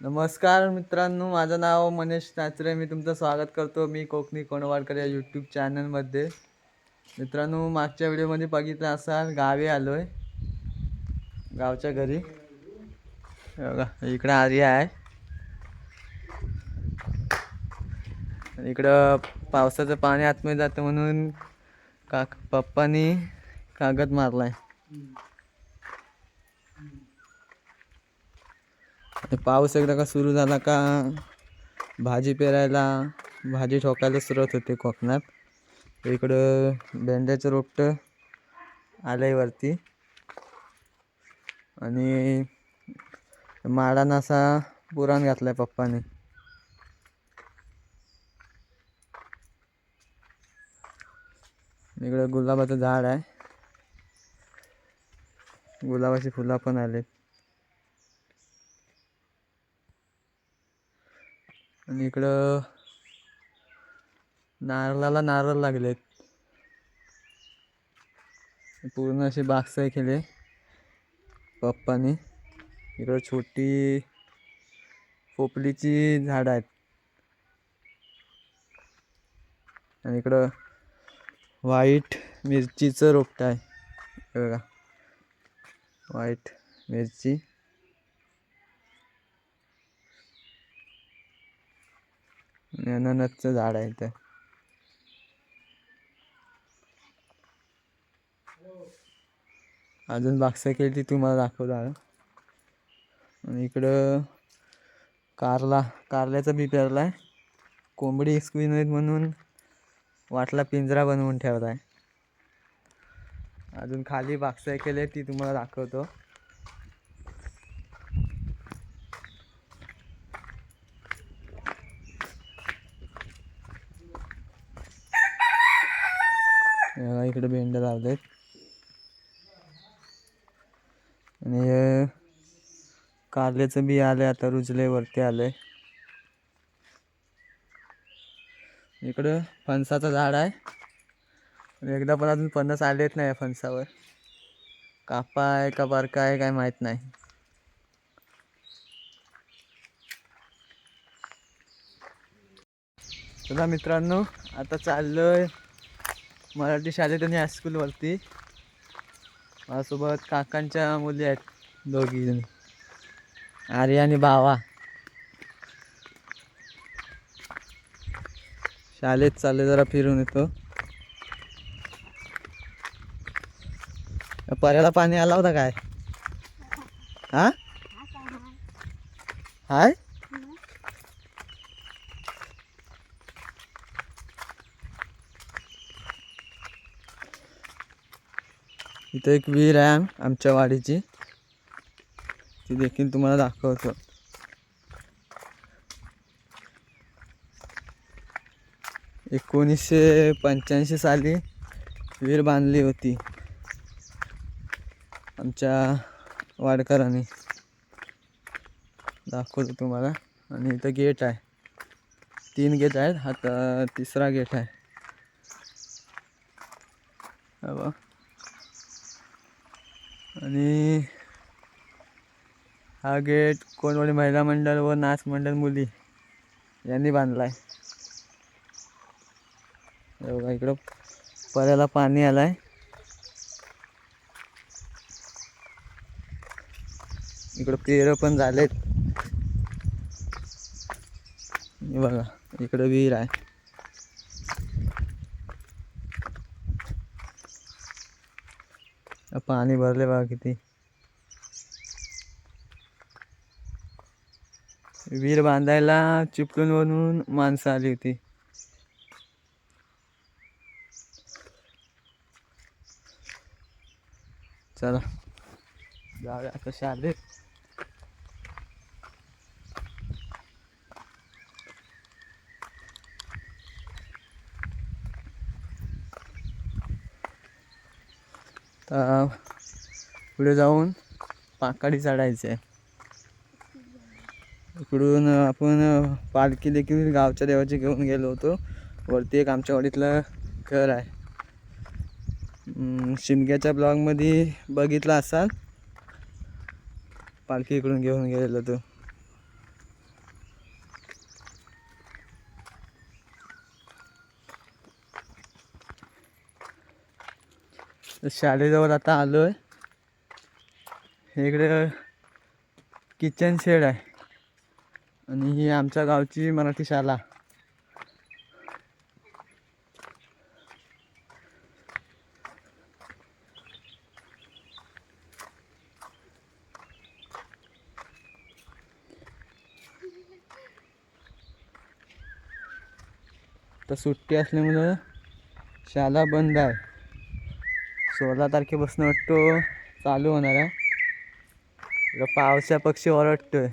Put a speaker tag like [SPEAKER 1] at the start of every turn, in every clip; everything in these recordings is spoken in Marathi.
[SPEAKER 1] नमस्कार मित्रांनो माझं नाव मनीष नाचरे. मी तुमचं स्वागत करतो मी कोकणी कोणवाडकर या यूट्यूब चॅनलमध्ये मित्रांनो मागच्या व्हिडिओमध्ये बघितलं असाल गावी आलो आहे गावच्या घरी. बघा इकडं आर्या आहे. इकडं पावसाचं पाणी आतमध्ये जातं म्हणून काक पप्पानी कागद मारला आहे पाऊस एकदा का सुरू झाला का भाजी पेरायला भाजी ठोकायला सुरुवात होते कोकणात. इकडं भेंड्याचं रोपटं आलंय वरती. आणि माडानं असा पुराण घातलाय पप्पाने. इकडं गुलाबाचं झाड आहे. गुलाबाची फुलं पण आलेत. आणि इकडं नारळाला नारळ लागलेत. पूर्ण अशी बागसाई केली. पप्पाने. इकडं छोटी पोपलीची झाडं आहेत. आणि इकडं व्हाईट मिरचीचं रोपटं आहे. बघा. व्हाईट मिरची. अननसचं झाड आहे ते अजून बागसा केली ती तुम्हाला दाखवतो आणि इकडं कारला कारल्याचा बी पेरला आहे कोंबडी हिसकवी आहेत म्हणून वाटला पिंजरा बनवून ठेवला आहे अजून खाली बागसाय केले ती तुम्हाला दाखवतो हे बघा लावलेत. आणि हे कारल्याचं बी आलंय आता रुजले वरती आलंय. इकडं फणसाचं झाड आहे. एकदा पण अजून फणस आलेत नाही या फणसावर. कापा आहे का बारका आहे काय माहीत नाही. चला मित्रांनो आता चाललोय मराठी शाळेत आणि हायस्कूलवरती माझ्यासोबत काकांच्या मुली आहेत दोघी जणी. आर्या आणि भावा. शाळेत चालले जरा फिरून येतो. पर्याला पाणी आला होता काय? हा? हाय? इथं एक विहीर आहे आमच्या वाडीची. ती देखील तुम्हाला दाखवतो. एकोणीसशे पंच्याऐंशी साली विहीर बांधली होती. आमच्या वाडकरांनी. दाखवतो तुम्हाला. आणि इथं गेट आहे. तीन गेट आहेत. हा तिसरा गेट आहे. हा बघ. आणि हा गेट कोणवाडी महिला मंडळ व नाच मंडळ मुली यांनी बांधलाय. आहे बघा इकडं पर्याला पाणी आलाय. इकडं पेरं पण झालेत. बघा इकडं विहीर आहे. पाणी भरले बघा किती. विहीर बांधायला चिपळूण म्हणून माणसं आली होती. चला. जाऊया कसे आले तर पुढे जाऊन पाकाडी चढायचं आहे. इकडून आपण पालखी देखील गावच्या देवाची घेऊन गेलो होतो. वरती एक आमच्या वाडीतलं घर आहे. शिमग्याच्या ब्लॉगमध्ये बघितला असाल? पालखी इकडून घेऊन गेलेलो तो. शाळेजवळ आता आलो आहे इकडे किचन शेड आहे. आणि ही आमच्या गावची मराठी शाळा. तर सुट्टी असल्यामुळं शाळा बंद आहे. सोळा तारखेपासून वाटतो चालू होणार आहे. इकडं पावसा पक्षी ओरडतोय.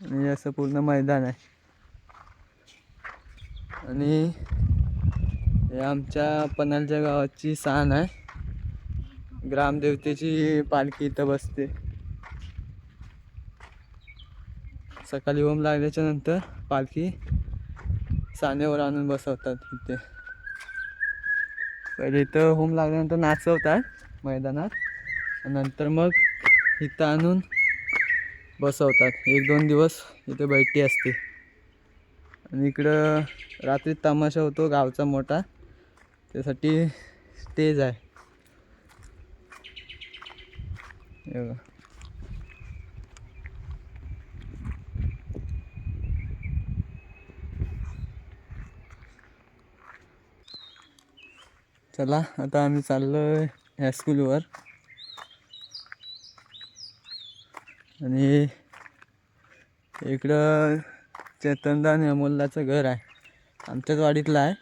[SPEAKER 1] आणि असं पूर्ण मैदान आहे. आणि हे आमच्या पनालच्या गावाची सान आहे. ग्रामदेवतेची पालखी इथं बसते. सकाळी ओम लागल्याच्या नंतर पालखी सानेवर आणून बसवतात इथे. पहिले इथं होम लागल्यानंतर नाचवतात मैदानात. नंतर मग इथं आणून बसवतात. एक दोन दिवस इथे बैठी असते. आणि इकडं रात्री तमाशा होतो गावचा मोठा. त्यासाठी स्टेज आहे. चला आता आम्ही चाललो आहे ह्या स्कूलवर आणि इकडं चेतनदा आणि अमोलदाचं घर आहे. आमच्याच वाडीतलं आहे.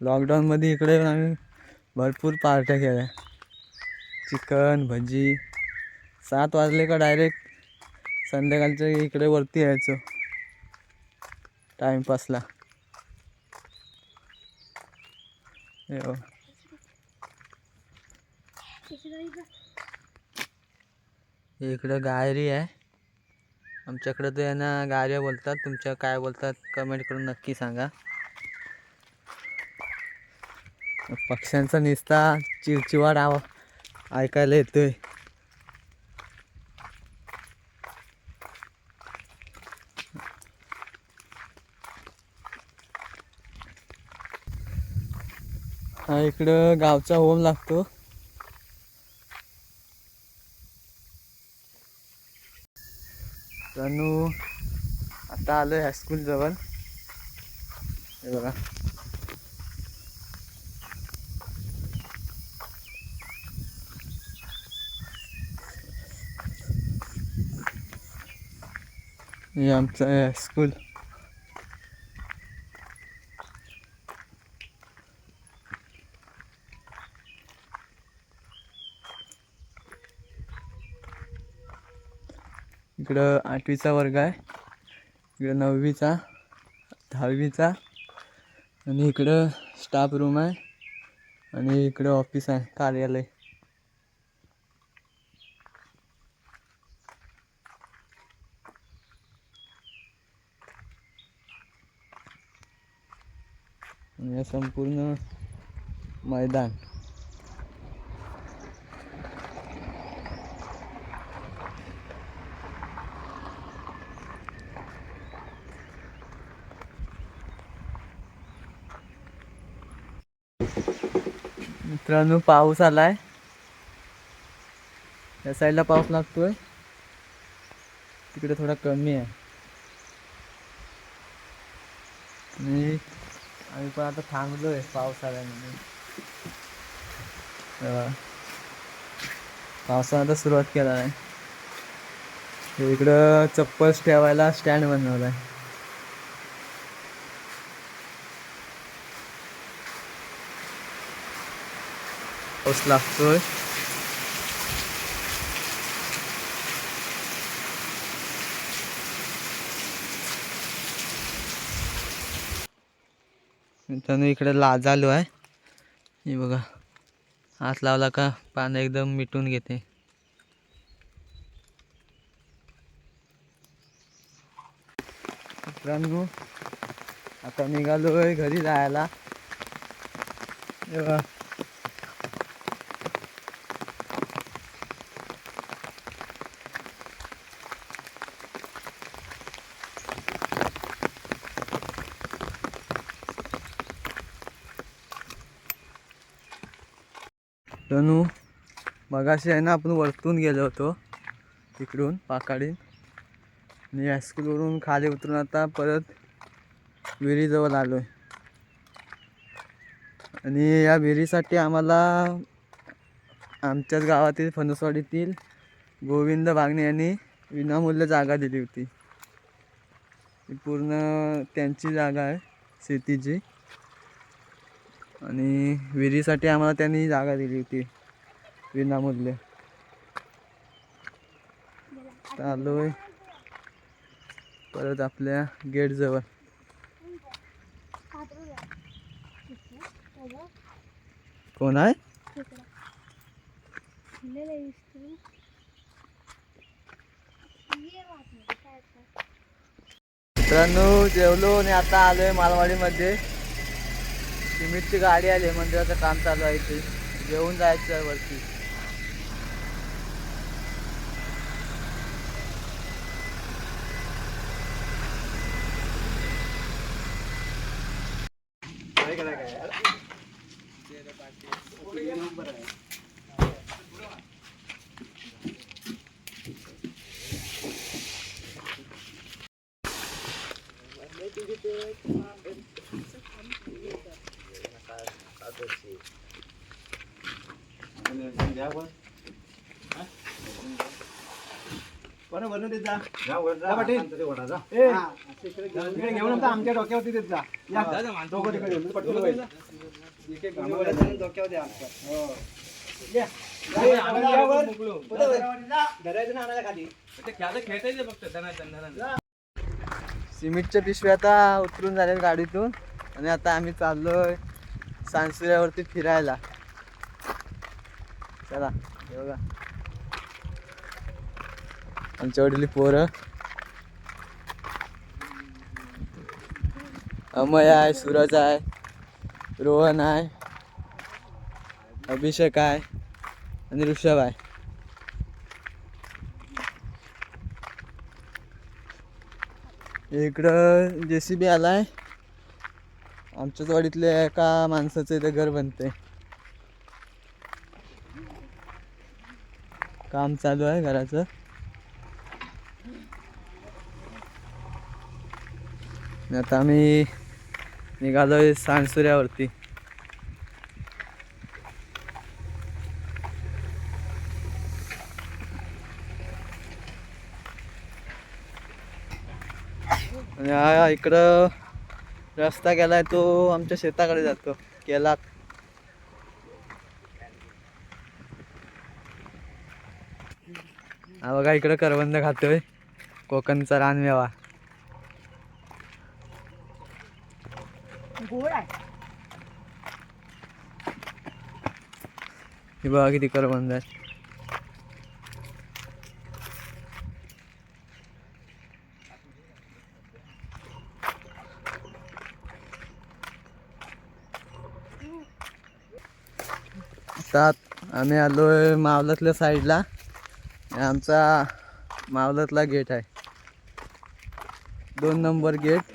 [SPEAKER 1] लॉकडाऊनमध्ये इकडे आम्ही भरपूर पार्ट्या केल्या. चिकन भजी. सात वाजले का डायरेक्ट संध्याकाळच्या इकडे वरती यायचो. टाईमपासला हे इकडं गायरी आहे. आमच्याकडं तर यांना गायऱ्या बोलतात. तुमच्या काय बोलतात कमेंट करून नक्की सांगा. पक्ष्यांचा निस्ता चिवचिवाट आव ऐकायला येतोय हा इकडं गावचा होम लागतो. तनु आता आलोय हायस्कूल जवळ. हे बघा. हे आमचं हायस्कूल इकडं आठवीचा वर्ग आहे. इकडं नववीचा दहावीचा आणि इकडं स्टाफ रूम आहे आणि इकडं ऑफिस आहे कार्यालय. संपूर्ण मैदान. मित्रांनो पाऊस आलाय. या साईडला पाऊस लागतोय. तिकडे थोडा कमी आहे. आणि आम्ही पण आता थांबलोय पाऊस आल्यामुळे पावसानं आता सुरुवात केला आहे इकडं चप्पल ठेवायला स्टँड बनवलाय. पाऊस लागतोय मित्रांनो इकडे लाज आलो आहे. हे बघा. हात लावला का पानं एकदम मिटून घेते. मित्रांनो आता निघालोय घरी जायला. हे बघा मगाशी आहे ना आपण वरतून गेलो होतो तिकडून पाकाडीन. आणि हायस्कूलवरून खाली उतरून आता परत विहिरीजवळ आलो आहे आणि या विहिरीसाठी आम्हाला आमच्याच गावातील फणसवाडीतील गोविंद बागणे यांनी विनामूल्य जागा दिली होती. ही पूर्ण त्यांची जागा आहे शेतीची. आणि विहिरीसाठी आम्हाला त्यांनी जागा दिली होती. विनामूल्य. आलो आहे परत आपल्या गेटजवळ कोण आहे? मित्रांनो जेवलो आणि आता आलोय मालवाडीमध्ये. सिमेंटची गाडी आली आहे मंदिराचं काम चालू आहे ते घेऊन जायचं वरती.
[SPEAKER 2] घेऊन आता आमच्या डोक्यावरती देत जा. या. दोघं तिकडे येऊन, पटकन वळ. डोक्यावर द्या आमच्या. हो. या. या, आम्हाला यावर. पुढे वळ. धरायचं ना आणायला खाली.
[SPEAKER 1] सिमेंटच्या पिशव्या आता उतरून झाल्या गाडीतून. आणि आता आम्ही चाललोय सांसुऱ्यावरती फिरायला. चला हे बघा. आमच्या वडील पोरं. अमय आहे सूरज आहे रोहन आहे अभिषेक आहे आणि ऋषभ आहे. इकडं जे सी बी आलाय. आमच्याच वाडीतल्या एका माणसाचं इथे घर बनते काम चालू आहे घराचं. आता आम्ही निघालोय सांसुऱ्यावरती आणि हा इकडं रस्ता गेलाय तो आमच्या शेताकडे जातो केला हा बघा इकडं करवंद खातोय. कोकणचा रानमेवा. हे बघा किती करवंद आहे आता आम्ही आलोय मावलातल्या साईडला आमचा मावलतला गेट आहे. दोन नंबर गेट.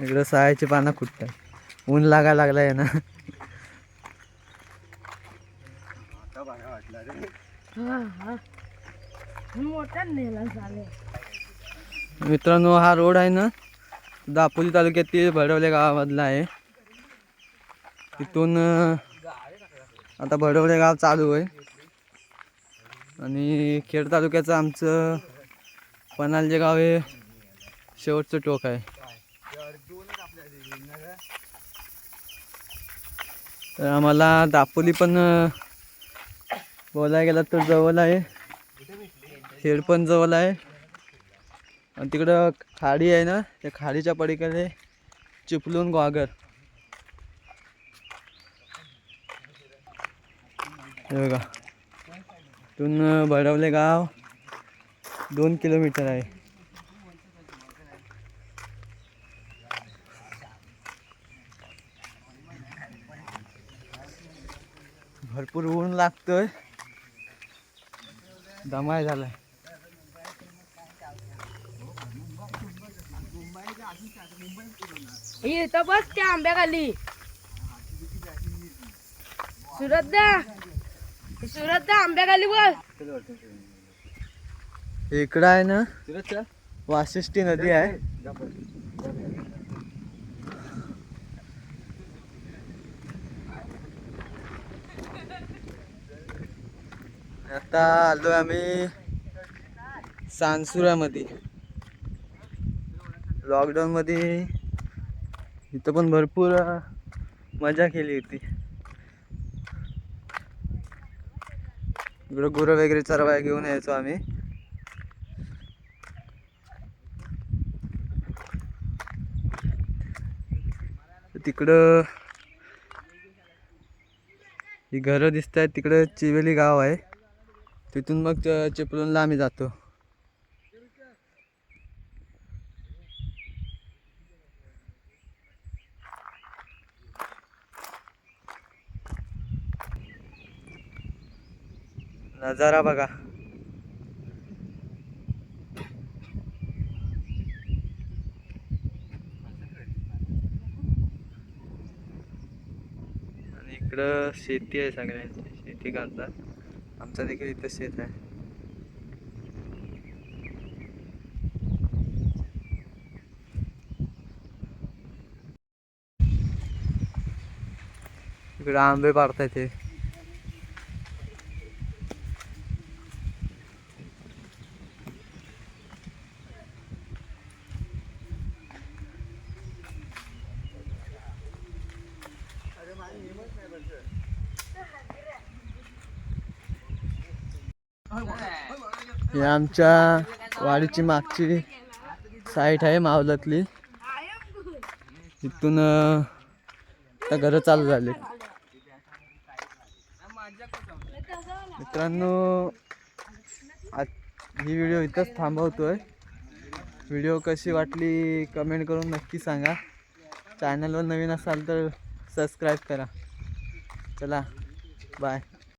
[SPEAKER 1] इकडं सहायची पानं खुटतात ऊन लागायला लागलाय ना.
[SPEAKER 3] मोठा नेला झाले
[SPEAKER 1] मित्रांनो हा रोड आहे ना दापोली तालुक्यातील भडवले गावामधला आहे. तिथून आता भडवले गाव चालू आहे. आणि खेड तालुक्याचं आमचं पनालजे गाव हे शेवटचं टोक आहे. तर आम्हाला दापोली पण बोलायला गेला तर जवळ आहे. खेड पण जवळ आहे. आणि तिकडं खाडी आहे ना त्या खाडीच्या पडीकडे चिपलून गोगर हे बघा. इथून भरवले गाव दोन किलोमीटर आहे. भरपूर ऊन लागतोय. दमाय झालाय.
[SPEAKER 3] इथं बस त्या आंब्याखाली. सुरतदा सुरतदा आंब्याखाली बस.
[SPEAKER 1] इकडं आहे ना वाशिष्ठी नदी आहे. आता आलो आम्ही सानसुरामध्ये लॉकडाऊनमध्ये इथं पण भरपूर मजा केली होती. इकडं गुरं वगैरे चरवाय घेऊन यायचो आम्ही. तिकडं ही घरं दिसत आहेत तिकडं चिवेली गाव आहे. तिथून मग च- चिपळूणला आम्ही जातो. नजारा बघा. आणि इकडं शेती आहे सगळ्यांची शेती करतात. आमचं देखील इथं शेत आहे. इकडे आंबे पाडताय ते. हे आमच्या वाडीची मागची साईट आहे मावलातली. इथून आता घरं चालू झाले मित्रांनो आज ही व्हिडिओ इथंच थांबवतोय. व्हिडिओ कशी वाटली कमेंट करून नक्की सांगा. चॅनलवर नवीन असाल तर सबस्क्राईब करा. चला बाय